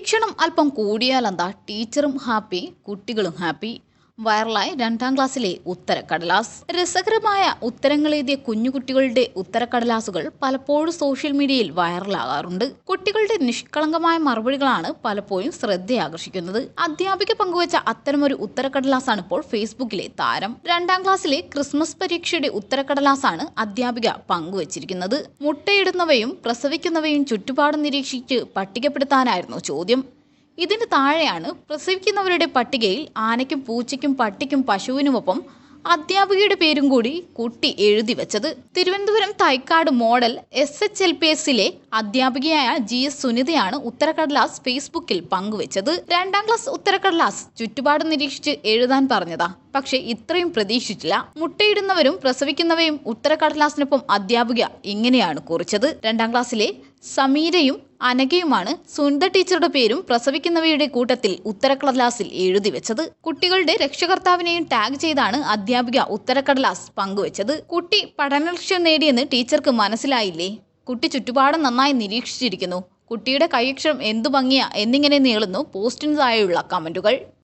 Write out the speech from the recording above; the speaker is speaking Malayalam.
നിരീക്ഷണം അല്പം കൂടിയാലെന്താ ടീച്ചറും ഹാപ്പി കുട്ടികളും ഹാപ്പി വൈറലായി രണ്ടാം ക്ലാസ്സിലെ ഉത്തരക്കടലാസ്. രസകരമായ ഉത്തരങ്ങൾ എഴുതിയ കുഞ്ഞുകുട്ടികളുടെ ഉത്തരക്കടലാസുകൾ പലപ്പോഴും സോഷ്യൽ മീഡിയയിൽ വൈറലാകാറുണ്ട്. കുട്ടികളുടെ നിഷ്കളങ്കമായ മറുപടികളാണ് പലപ്പോഴും ശ്രദ്ധയാകർഷിക്കുന്നത്. അധ്യാപിക പങ്കുവച്ച അത്തരമൊരു ഉത്തരക്കടലാസാണ് ഇപ്പോൾ ഫേസ്ബുക്കിലെ താരം. രണ്ടാം ക്ലാസ്സിലെ ക്രിസ്മസ് പരീക്ഷയുടെ ഉത്തരക്കടലാസാണ് അധ്യാപിക പങ്കുവച്ചിരിക്കുന്നത്. മുട്ടയിടുന്നവയും പ്രസവിക്കുന്നവയും ചുറ്റുപാടും നിരീക്ഷിച്ച് പട്ടികപ്പെടുത്താനായിരുന്നു ചോദ്യം. ഇതിന് താഴെയാണ് പ്രസവിക്കുന്നവരുടെ പട്ടികയിൽ ആനയ്ക്കും പൂച്ചയ്ക്കും പട്ടിക്കും പശുവിനുമൊപ്പം അധ്യാപികയുടെ പേരും കൂടി കുട്ടി എഴുതി വെച്ചത്. Thiruvananthapuram Thycaud model S H L P എസിലെ അധ്യാപികയായ ജി എസ് സുനിതയാണ് ഉത്തരക്കടലാസ് ഫേസ്ബുക്കിൽ പങ്കുവച്ചത്. രണ്ടാം ക്ലാസ് ഉത്തരക്കടലാസ് ചുറ്റുപാട് നിരീക്ഷിച്ച് എഴുതാൻ പറഞ്ഞതാ. പക്ഷെ ഇത്രയും പ്രതീക്ഷിച്ചില്ല. മുട്ടയിടുന്നവരും പ്രസവിക്കുന്നവയും ഉത്തരക്കടലാസിനൊപ്പം അധ്യാപിക ഇങ്ങനെയാണ് കുറിച്ചത്. രണ്ടാം ക്ലാസ്സിലെ സമീരയും അനഘയുമാണ് സുനിത ടീച്ചറുടെ പേരും പ്രസവിക്കുന്നവയുടെ കൂട്ടത്തിൽ ഉത്തരക്കടലാസിൽ എഴുതി വെച്ചത്. കുട്ടികളുടെ രക്ഷകർത്താവിനെയും ടാഗ് ചെയ്താണ് അധ്യാപിക ഉത്തരക്കടലാസ് പങ്കുവച്ചത്. കുട്ടി പഠനലക്ഷ്യം നേടിയെന്ന് ടീച്ചർക്ക് മനസ്സിലായില്ലേ? കുട്ടി ചുറ്റുപാടും നന്നായി നിരീക്ഷിച്ചിരിക്കുന്നു. കുട്ടിയുടെ കൈയക്ഷരം എന്തു ഭംഗിയാ എന്നിങ്ങനെ നീളുന്നു പോസ്റ്റിന് താഴെയുള്ള കമന്റുകൾ.